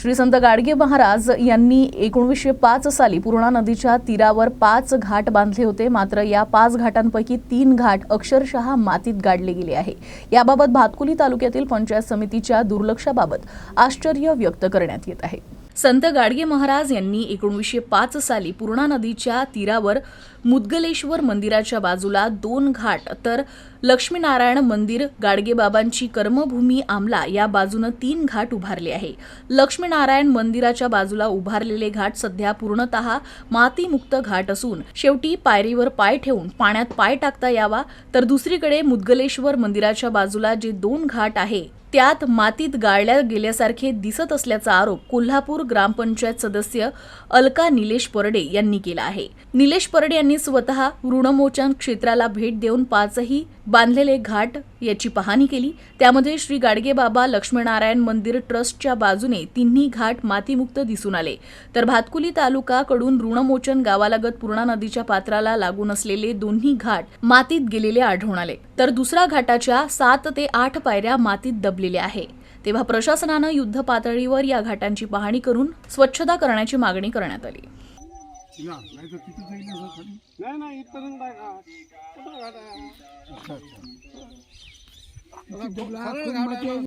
श्री संत गाडगे महाराज यांनी एकोणीसशे पाच साली पूर्णा नदीच्या तीरावर पाच घाट बांधले होते. मात्र या पाच घाटांपैकी तीन घाट अक्षरशः मातीत गाडले गेले आहे. याबाबत भातकुली तालुक्यातील पंचायत समितीच्या दुर्लक्षाबाबत आश्चर्य व्यक्त करण्यात येत आहे. संत गाडगे महाराज यांनी एकोणीसशे पाच साली पूर्णा नदीच्या तीरावर मुदगलेश्वर मंदिराच्या बाजूला दोन घाट तर लक्ष्मीनारायण मंदिर गाडगेबाबांची कर्मभूमी आमला या बाजूनं तीन घाट उभारले आहे. लक्ष्मीनारायण मंदिराच्या बाजूला उभारलेले घाट सध्या पूर्णतः मातीमुक्त घाट असून शेवटी पायरीवर पाय ठेवून पाण्यात पाय टाकता यावा तर दुसरीकडे मुदगलेश्वर मंदिराच्या बाजूला जे दोन घाट आहे त्यात मातीत गाळल्या गेल्यासारखे दिसत असल्याचा आरोप कोल्हापूर ग्रामपंचायत सदस्य अलका निलेश परडे यांनी केला आहे. निलेश परडे यांनी स्वतः ऋणमोचन क्षेत्राला भेट देऊन पाचही बांधलेले घाट याची पाहणी केली. त्यामध्ये श्री गाडगेबाबा लक्ष्मीनारायण मंदिर ट्रस्टच्या बाजूने तिन्ही घाट मातीमुक्त दिसून आले. तर भातकुली तालुका कडून ऋणमोचन गावालगत पूर्णा नदीच्या पात्राला लागून असलेले दोन्ही घाट मातीत गेलेले आढळून आले. तर दुसऱ्या घाटाच्या सात ते आठ पायऱ्या मातीत दबलेल्या आहे. तेव्हा प्रशासनानं युद्ध पातळीवर या घाटांची पाहणी करून स्वच्छता करण्याची मागणी करण्यात आली. ना नाही तर तिथे जाईल ना खाली नाही नाही इथपर्यंत आहे घाट कुठं घाट आहे अच्छा अच्छा आता डबला सरळ खूप घाट माती आहे. आहे.